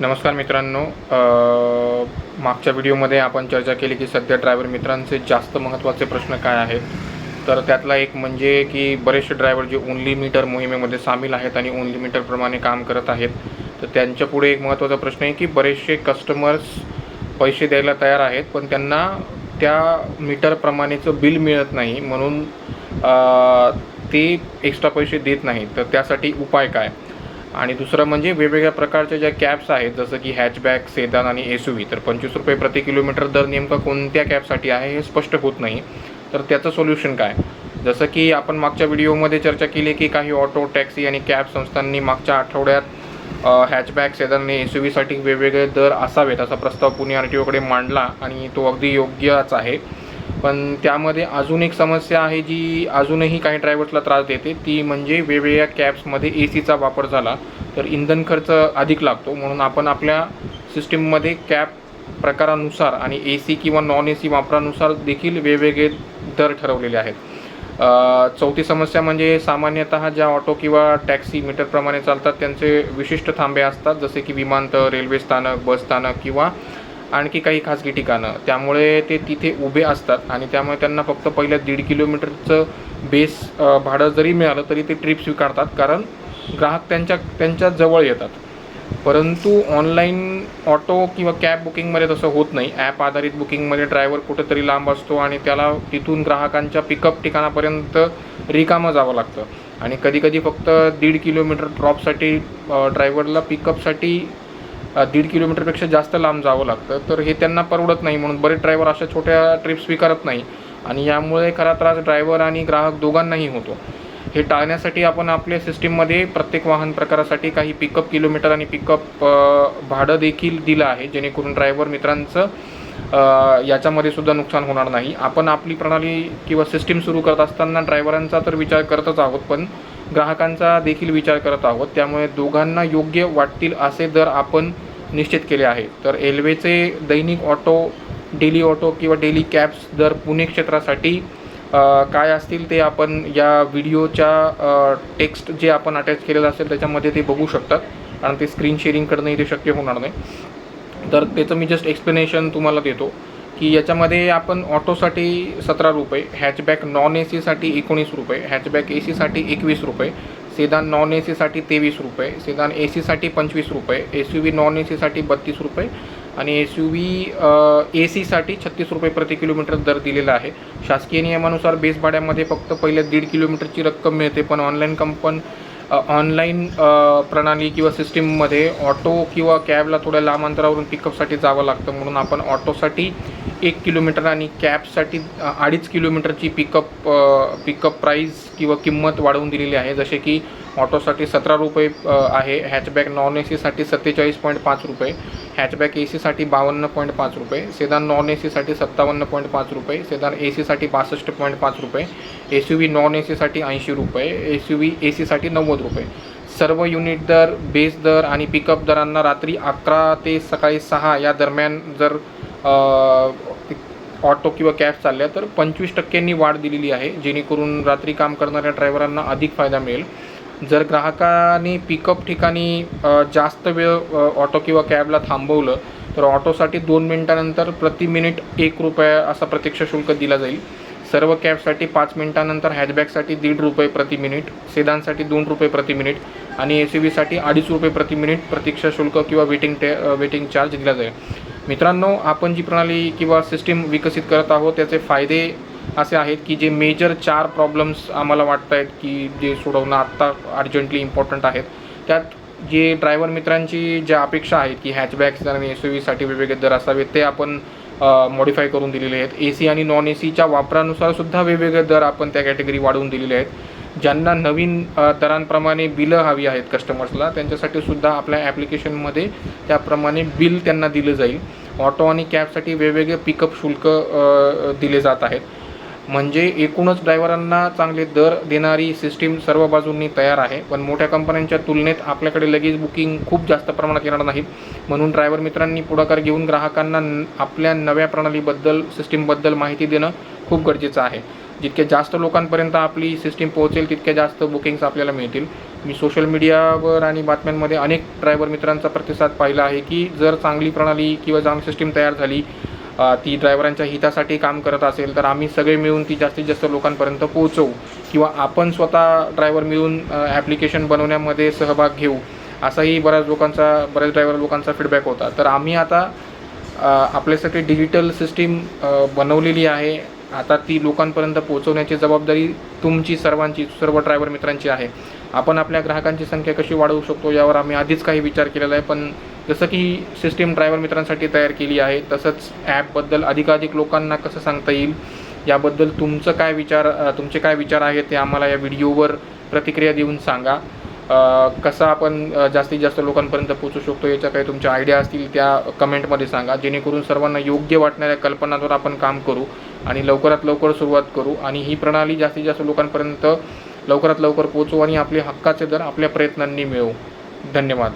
नमस्कार मित्रांनो मागच्या व्हिडिओमध्ये आपण चर्चा केली की सध्या ड्रायव्हर मित्रांचे जास्त महत्त्वाचे प्रश्न काय आहेत. तर त्यातला एक म्हणजे की बरेचसे ड्रायव्हर जे ओनली मीटर मोहिमेमध्ये सामील आहेत आणि ओनली मीटरप्रमाणे काम करत आहेत तर त्यांच्या पुढे एक महत्त्वाचा प्रश्न आहे की बरेचसे कस्टमर्स पैसे द्यायला तयार आहेत पण त्यांना त्या मीटरप्रमाणेचं बिल मिळत नाही म्हणून ते एक्स्ट्रा पैसे देत नाहीत. तर त्यासाठी उपाय काय? आणि दुसरं म्हणजे वेगवेगळ्या प्रकारच्या ज्या कॅब्स आहेत जसं की हॅचबॅक सेदान आणि एस यू व्ही तर पंचवीस रुपये प्रति किलोमीटर दर नेमका कोणत्या कॅबसाठी आहे हे स्पष्ट होत नाही. तर त्याचं सोल्युशन काय? जसं की आपण मागच्या व्हिडिओमध्ये चर्चा केली की काही ऑटो टॅक्सी आणि कॅब संस्थांनी मागच्या आठवड्यात हॅचबॅक सेदान आणि एस यू व्हीसाठी वेगवेगळे दर असावेत असा प्रस्ताव पुणे आर टी ओकडे मांडला आणि तो अगदी योग्यच आहे. पण त्यामध्ये अजून एक समस्या आहे जी अजूनही काही ड्रायव्हर्सला त्रास देते. ती म्हणजे वेगवेगळ्या कॅब्समध्ये ए सीचा वापर झाला तर इंधन खर्च अधिक लागतो. म्हणून आपण आपल्या सिस्टीममध्ये कॅब प्रकारानुसार आणि ए सी किंवा नॉन ए सी वापरानुसार देखील वेगवेगळे दर ठरवलेले आहेत. चौथी समस्या म्हणजे सामान्यतः ज्या ऑटो किंवा टॅक्सी मीटरप्रमाणे चालतात त्यांचे विशिष्ट थांबे असतात. जसे की विमानतळ रेल्वे स्थानक बस स्थानक किंवा आणखी काही खाजगी ठिकाणं. त्यामुळे ते तिथे उभे असतात आणि त्यामुळे त्यांना फक्त पहिल्या दीड किलोमीटरचं बेस भाडं जरी मिळालं तरी ते ट्रिप स्वीकारतात. कारण ग्राहक त्यांच्या त्यांच्या जवळ येतात. परंतु ऑनलाईन ऑटो किंवा कॅब बुकिंगमध्ये तसं होत नाही. ॲप आधारित बुकिंगमध्ये ड्रायव्हर कुठेतरी लांब असतो आणि त्याला तिथून ग्राहकांच्या पिकअप ठिकाणापर्यंत रिकामं जावं लागतं. आणि कधीकधी फक्त दीड किलोमीटर ड्रॉपसाठी ड्रायव्हरला पिकअपसाठी दीड किलोमीटरपेक्षा जास्त लांब जावं लागतं. तर हे त्यांना परवडत नाही म्हणून बरेच ड्रायव्हर अशा छोट्या ट्रिप स्वीकारत नाही. आणि यामुळे खरा त्रास ड्रायव्हर आणि ग्राहक दोघांनाही होतो. हे टाळण्यासाठी आपण आपल्या सिस्टीममध्ये प्रत्येक वाहन प्रकारासाठी काही पिकअप किलोमीटर आणि पिकअप भाडं देखील दिलं आहे. जेणेकरून ड्रायव्हर मित्रांचं याच्यामध्ये सुद्धा नुकसान होणार नाही. आपण आपली प्रणाली किंवा सिस्टीम सुरू करत असताना ड्रायव्हरांचा तर विचार करतच आहोत पण ग्राहकांचा देखील विचार करत आहोत. त्यामुळे दोघांना योग्य वाटतील असे दर आपण निश्चित केले आहे. तर रेल्वेचे दैनिक ऑटो डेली ऑटो किंवा डेली कॅब्स दर पुणे क्षेत्रासाठी काय असतील ते आपण या व्हिडिओच्या टेक्स्ट जे आपण अटॅच केलेलं असेल त्याच्यामध्ये ते बघू शकतात. कारण ते स्क्रीन शेअरिंग करणंही ते शक्य होणार नाही. तर त्याचं मी जस्ट एक्सप्लेनेशन तुम्हाला देतो की याच्यामध्ये आपण ऑटोसाठी सतरा रुपये हॅचबॅक नॉन ए सीसाठी एकोणीस रुपये हॅचबॅक ए सीसाठी एकवीस रुपये सेदान नॉन ए सीसाठी तेवीस रुपये सेदान ए सीसाठी पंचवीस रुपये S U V non A सीसाठी बत्तीस रुपये आणि एस यू व्ही ए सीसाठी छत्तीस रुपये प्रति किलोमीटर दर दिलेला आहे. शासकीय नियमानुसार बेस भाड्यामध्ये फक्त पहिल्या दीड किलोमीटरची रक्कम मिळते पण ऑनलाईन कंपन ऑनलाईन प्रणाली किंवा सिस्टीममध्ये ऑटो किंवा कॅबला थोड्या लांब अंतरावरून पिकअपसाठी जावं लागतं. म्हणून आपण ऑटोसाठी एक किलोमीटर आणि कॅबसाठी अडीच किलोमीटरची पिकअप पिकअप प्राईस किंवा किंमत वाढवून दिलेली आहे. जसे की ऑटोसाठी सतरा रुपये आहे. हॅचबॅक नॉन ए सीसाठी सत्तेचाळीस पॉईंट पाच रुपये. हॅचबॅक ए सीसाठी बावन्न पॉईंट पाच रुपये सेदान नॉन ए सीसाठी सत्तावन्न पॉईंट पाच रुपये सेदान ए सीसाठी बासष्ट पॉईंट पाच रुपये S U V non A सीसाठी ऐंशी रुपये एस यू व्ही ए सीसाठी नव्वद रुपये. सर्व युनिट दर बेस दर आणि पिकअप दरांना रात्री अकरा ते सकाळी सहा या दरम्यान जर ऑटो किंवा कॅब चालल्या तर पंचवीस टक्क्यांनी वाढ दिलेली आहे जेणेकरून रात्री काम करणाऱ्या ड्रायव्हरांना अधिक फायदा मिळेल. जर ग्राहकाने पिकअप ठिकाणी जास्त वेळ ऑटो किंवा कॅबला थांबवलं तर ऑटोसाठी दोन मिनिटानंतर प्रति मिनिट एक रुपया असा प्रत्यक्ष शुल्क दिला जाईल. सर्व कॅबसाठी पाच मिनिटानंतर हॅचबॅकसाठी दीड रुपये प्रति मिनिट सेदानसाठी दोन रुपये प्रति मिनिट आणि ए सी बीसाठी अडीच रुपये प्रति मिनिट प्रतीक्षा शुल्क किंवा वेटिंग टे वेटिंग चार्ज दिला जाईल. मित्रांनो आपण जी प्रणाली किंवा सिस्टीम विकसित करत आहोत त्याचे फायदे असे आहेत की जे मेजर चार प्रॉब्लेम्स आम्हाला वाटत आहेत की जे सोडवणं आत्ता अर्जंटली इम्पॉर्टंट आहेत. त्यात जे ड्रायव्हर मित्रांची ज्या अपेक्षा आहेत की हॅचबॅक्स आणि एस यू व्हीसाठी वेगवेगळे दर असावेत ते आपण मॉडिफाय करून दिलेले आहेत. ए सी आणि नॉन ए सीच्या वापरानुसार सुद्धा वेगवेगळे दर आपण त्या कॅटेगरी वाढवून दिलेले आहेत. ज्यांना नवीन दरांप्रमाणे बिलं हवी आहेत कस्टमर्सला त्यांच्यासाठी सुद्धा आपल्या ॲप्लिकेशनमध्ये त्याप्रमाणे बिल त्यांना दिलं जाईल. ऑटो आणि कॅबसाठी वेगवेगळे पिकअप शुल्क दिले जात आहेत. म्हणजे एकूणच ड्रायव्हरांना चांगले दर देणारी सिस्टीम सर्व बाजूंनी तयार आहे. पण मोठ्या कंपन्यांच्या तुलनेत आपल्याकडे लगेच बुकिंग खूप जास्त प्रमाणात येणार नाहीत. म्हणून ड्रायव्हर मित्रांनी पुढाकार घेऊन ग्राहकांना आपल्या नव्या प्रणालीबद्दल सिस्टीमबद्दल माहिती देणं खूप गरजेचं आहे. जितक्या जास्त लोकांपर्यंत आपली सिस्टीम पोहोचेल तितक्या जास्त बुकिंग्स आपल्याला मिळतील. मी सोशल मीडियावर आणि बातम्यांमध्ये अनेक ड्रायव्हर मित्रांचा प्रतिसाद पाहिला आहे की जर चांगली प्रणाली किंवा चांगली सिस्टीम तयार झाली ती ड्रायव्हरांच्या हितासाठी काम करत असेल तर आम्ही सगळे मिळून ती जास्तीत जास्त लोकांपर्यंत पोहोचवू किंवा आपण स्वतः ड्रायव्हर मिळून ॲप्लिकेशन बनवण्यामध्ये सहभाग घेऊ असाही बऱ्याच लोकांचा बऱ्याच ड्रायव्हर लोकांचा फीडबॅक होता. तर आम्ही आता आपल्यासाठी डिजिटल सिस्टीम बनवलेली आहे. आता ती लोकांपर्यंत पोहोचवण्याची जबाबदारी तुमची सर्वांची सर्व ड्रायव्हर मित्रांची आहे. आपण आपल्या ग्राहकांची संख्या कशी वाढवू शकतो यावर आम्ही आधीच काही विचार केलेला आहे. पण जसं की सिस्टीम ड्रायव्हर मित्रांसाठी तयार केली आहे तसंच ॲपबद्दल अधिकाधिक लोकांना कसं सांगता येईल याबद्दल तुमचं काय विचार तुमचे काय विचार आहेत ते आम्हाला या व्हिडिओवर प्रतिक्रिया देऊन सांगा. कसा कसं आपण जास्तीत जास्त लोकांपर्यंत पोहोचू शकतो याच्या काही तुमच्या आयडिया असतील त्या कमेंटमध्ये सांगा. जेणेकरून सर्वांना योग्य वाटणाऱ्या कल्पनांवर आपण काम करू आणि लवकरात लवकर सुरुवात करू. आणि ही प्रणाली जास्तीत जास्त लोकांपर्यंत लवकरात लवकर पोहोचू आणि आपले हक्काचे दर आपल्या प्रयत्नांनी मिळवू. धन्यवाद.